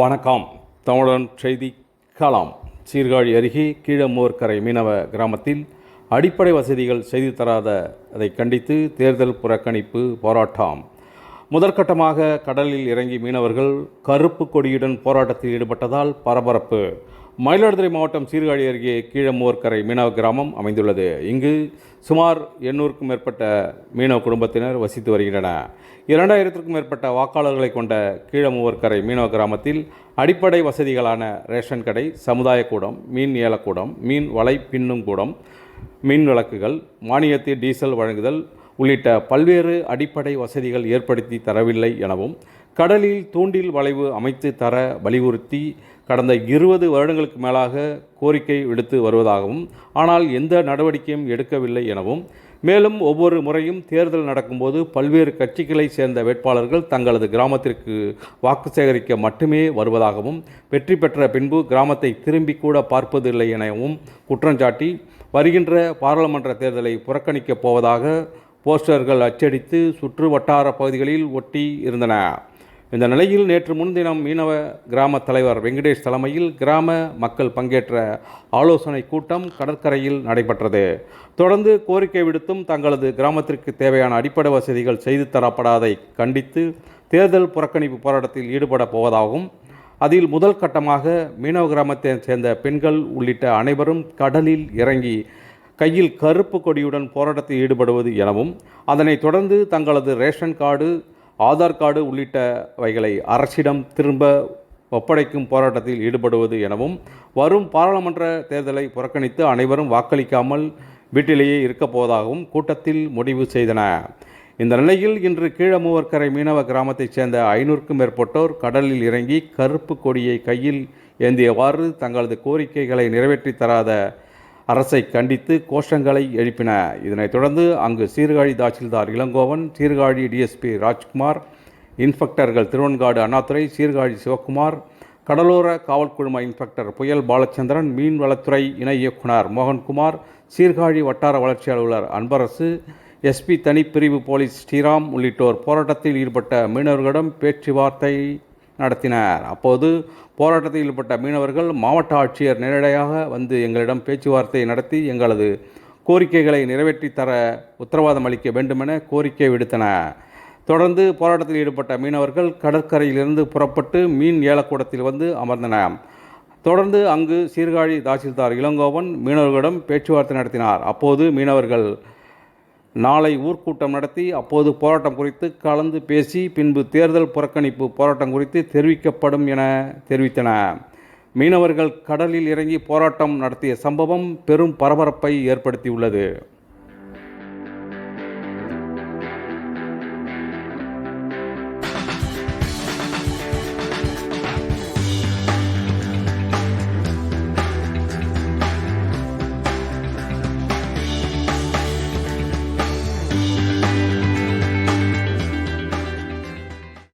வணக்கம். தமிழன் செய்தி கலாம் சீர்காழி அருகே கீழமோர்கரை மீனவ கிராமத்தில் அடிப்படை வசதிகள் செய்து தராத அதை கண்டித்து தேர்தல் புறக்கணிப்பு போராட்டம். முதற்கட்டமாக கடலில் இறங்கி மீனவர்கள் கருப்பு கொடியுடன் போராட்டத்தில் ஈடுபட்டதால் பரபரப்பு. மயிலாடுதுறை மாவட்டம் சீர்காழி அருகே கீழமோர்கரை மீனவ கிராமம் அமைந்துள்ளது. இங்கு சுமார் எண்ணூறுக்கும் மேற்பட்ட மீனவ குடும்பத்தினர் வசித்து வருகின்றனர். இரண்டாயிரத்திற்கும் மேற்பட்ட வாக்காளர்களை கொண்ட கீழமூவர்கரை மீனவ கிராமத்தில் அடிப்படை வசதிகளான ரேஷன் கடை சமுதாய கூடம் மீன் ஏலக்கூடம் மீன் வலை பின்னும் கூடம் மின் விளக்குகள் மானியத்தில் டீசல் வழங்குதல் உள்ளிட்ட பல்வேறு அடிப்படை வசதிகள் ஏற்படுத்தி தரவில்லை எனவும் கடலில் தூண்டில் வளைவு அமைத்து தர வலியுறுத்தி கடந்த இருபது வருடங்களுக்கு மேலாக கோரிக்கை விடுத்து வருவதாகவும் ஆனால் எந்த நடவடிக்கையும் எடுக்கவில்லை எனவும் மேலும் ஒவ்வொரு முறையும் தேர்தல் நடக்கும்போது பல்வேறு கட்சிகளைச் சேர்ந்த வேட்பாளர்கள் தங்களது கிராமத்திற்கு வாக்கு சேகரிக்க மட்டுமே வருவதாகவும் வெற்றி பெற்ற பின்பு கிராமத்தை திரும்பி கூட பார்ப்பதில்லை எனவும் குற்றஞ்சாட்டி வருகின்ற பாராளுமன்ற தேர்தலை புறக்கணிக்கப் போவதாக போஸ்டர்கள் அச்சடித்து சுற்று வட்டார பகுதிகளில் ஒட்டி இருந்தன. இந்த நிலையில் நேற்று முன்தினம் மீனவ கிராம தலைவர் வெங்கடேஷ் தலைமையில் கிராம மக்கள் பங்கேற்ற ஆலோசனை கூட்டம் கடற்கரையில் நடைபெற்றது. தொடர்ந்து கோரிக்கை விடுத்தும் தங்களது கிராமத்திற்கு தேவையான அடிப்படை வசதிகள் செய்து தரப்படாதை கண்டித்து தேர்தல் புறக்கணிப்பு போராட்டத்தில் ஈடுபட போவதாகவும் அதில் முதல் கட்டமாக மீனவ கிராமத்தை சேர்ந்த பெண்கள் உள்ளிட்ட அனைவரும் கடலில் இறங்கி கையில் கருப்பு கொடியுடன் போராட்டத்தில் ஈடுபடுவது எனவும் அதனைத் தொடர்ந்து தங்களது ரேஷன் கார்டு ஆதார் கார்டு உள்ளிட்டவைகளை அரசிடம் திரும்ப ஒப்படைக்கும் போராட்டத்தில் ஈடுபடுவது எனவும் வரும் பாராளுமன்ற தேர்தலை புறக்கணித்து அனைவரும் வாக்களிக்காமல் வீட்டிலேயே இருக்கப் போவதாகவும் கூட்டத்தில் முடிவு செய்தன. இந்த நிலையில் இன்று கீழமூவர்கரை மீனவ கிராமத்தைச் சேர்ந்த ஐநூறுக்கும் மேற்பட்டோர் கடலில் இறங்கி கருப்பு கொடியை கையில் ஏந்தியவாறு தங்களது கோரிக்கைகளை நிறைவேற்றி தராத அரசை கண்டித்து கோஷங்களை எழுப்பின. இதனைத் தொடர்ந்து அங்கு சீர்காழி தாசில்தார் இளங்கோவன் சீர்காழி டிஎஸ்பி ராஜ்குமார் இன்ஸ்பெக்டர்கள் திருவன்காடு அண்ணாதுரை சீர்காழி சிவக்குமார் கடலோர காவல் குழும இன்ஸ்பெக்டர் புயல் பாலச்சந்திரன் மீன்வளத்துறை இணை இயக்குனர் மோகன்குமார் சீர்காழி வட்டார வளர்ச்சி அலுவலர் அன்பரசு எஸ்பி தனிப்பிரிவு போலீஸ் ஸ்ரீராம் உள்ளிட்டோர் போராட்டத்தில் ஈடுபட்ட மீனவர்களிடம் பேச்சுவார்த்தை நடத்தினர். அப்போது போராட்டத்தில் ஈடுபட்ட மீனவர்கள் மாவட்ட ஆட்சியர் நேரடியாக வந்து எங்களிடம் பேச்சுவார்த்தை நடத்தி எங்களது கோரிக்கைகளை நிறைவேற்றி தர உத்தரவாதம் அளிக்க வேண்டுமென கோரிக்கை விடுத்தனர். தொடர்ந்து போராட்டத்தில் ஈடுபட்ட மீனவர்கள் கடற்கரையிலிருந்து புறப்பட்டு மீன் ஏலக்கூடத்தில் வந்து அமர்ந்தனர். தொடர்ந்து அங்கு சீர்காழி தாசில்தார் இளங்கோவன் மீனவர்களிடம் பேச்சுவார்த்தை நடத்தினார். அப்போது மீனவர்கள் நாளை ஊர்க்கூட்டம் நடத்தி அப்போது போராட்டம் குறித்து கலந்து பேசி பின்பு தேர்தல் புறக்கணிப்பு போராட்டம் குறித்து தெரிவிக்கப்படும் என தெரிவித்தன. மீனவர்கள் கடலில் இறங்கி போராட்டம் நடத்திய சம்பவம் பெரும் பரபரப்பை ஏற்படுத்தியுள்ளது.